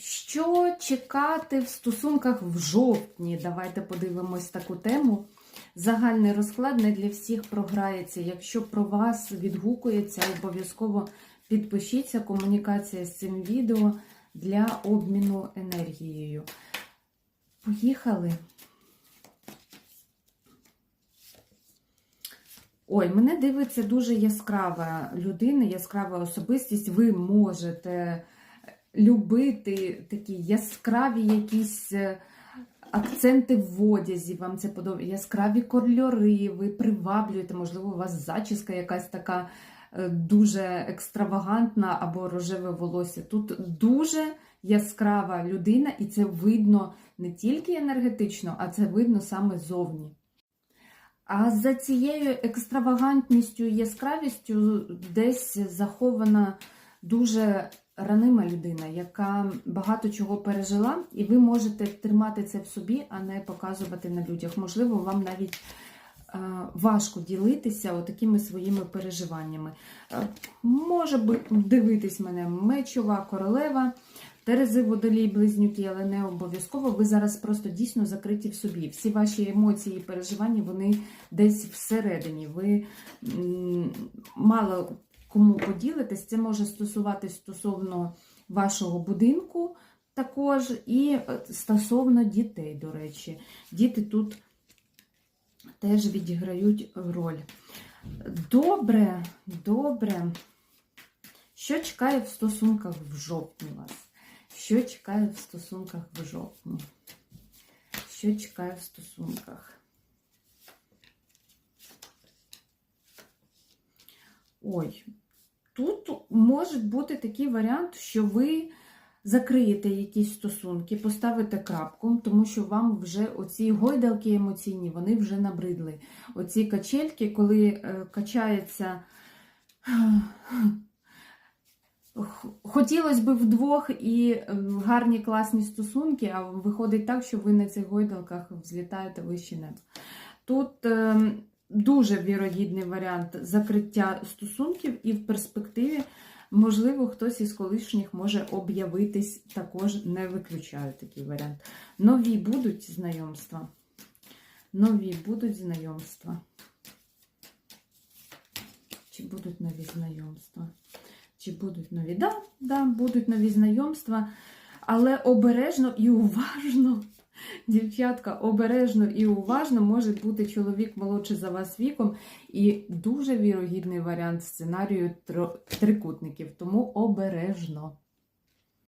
Що чекати в стосунках в жовтні? Давайте подивимось таку тему. Загальний розклад не для всіх програється. Якщо про вас відгукується, обов'язково підпишіться. Комунікація з цим відео для обміну енергією. Поїхали. Ой, мене дивиться дуже яскрава людина, яскрава особистість. Ви можете любити такі яскраві якісь е, акценти в одязі, вам це подобається, яскраві кольори, ви приваблюєте, можливо, у вас зачіска якась така е, дуже екстравагантна або рожеве волосся. Тут дуже яскрава людина, і це видно не тільки енергетично, а це видно саме зовні. А за цією екстравагантністю і яскравістю десь захована дуже ранима людина, яка багато чого пережила, і ви можете тримати це в собі, а не показувати на людях. Можливо, вам навіть е, важко ділитися такими своїми переживаннями. Е, може дивитись мене мечова, королева. Терези, водолій, близнюки, але не обов'язково. Ви зараз просто дійсно закриті в собі. Всі ваші емоції і переживання вони десь всередині. Ви мало кому поділитесь. Це може стосуватись стосовно вашого будинку також, і е, стосовно дітей, до речі. Діти тут теж відіграють роль. Добре, добре. Що чекає в стосунках в жовтні вас? Що чекає в стосунках в жовтні? Що чекає в стосунках? Ой, тут може бути такий варіант, що ви закриєте якісь стосунки, поставите крапку, тому що вам вже оці гойдалки емоційні, вони вже набридли. Оці качельки, коли е, качається. Хотілося б вдвох і ем, гарні класні стосунки, а виходить так, що ви на цих гойдалках взлітаєте вище неба. Тут е, дуже вірогідний варіант закриття стосунків, і в перспективі, можливо, хтось із колишніх може об'явитись, також не виключаю такий варіант. Нові будуть знайомства. Нові будуть знайомства. Чи будуть нові знайомства? Чи будуть нові? Да, да, будуть нові знайомства, але обережно і уважно, дівчатка, обережно і уважно може бути чоловік молодший за вас віком, і дуже вірогідний варіант сценарію трикутників, тому обережно.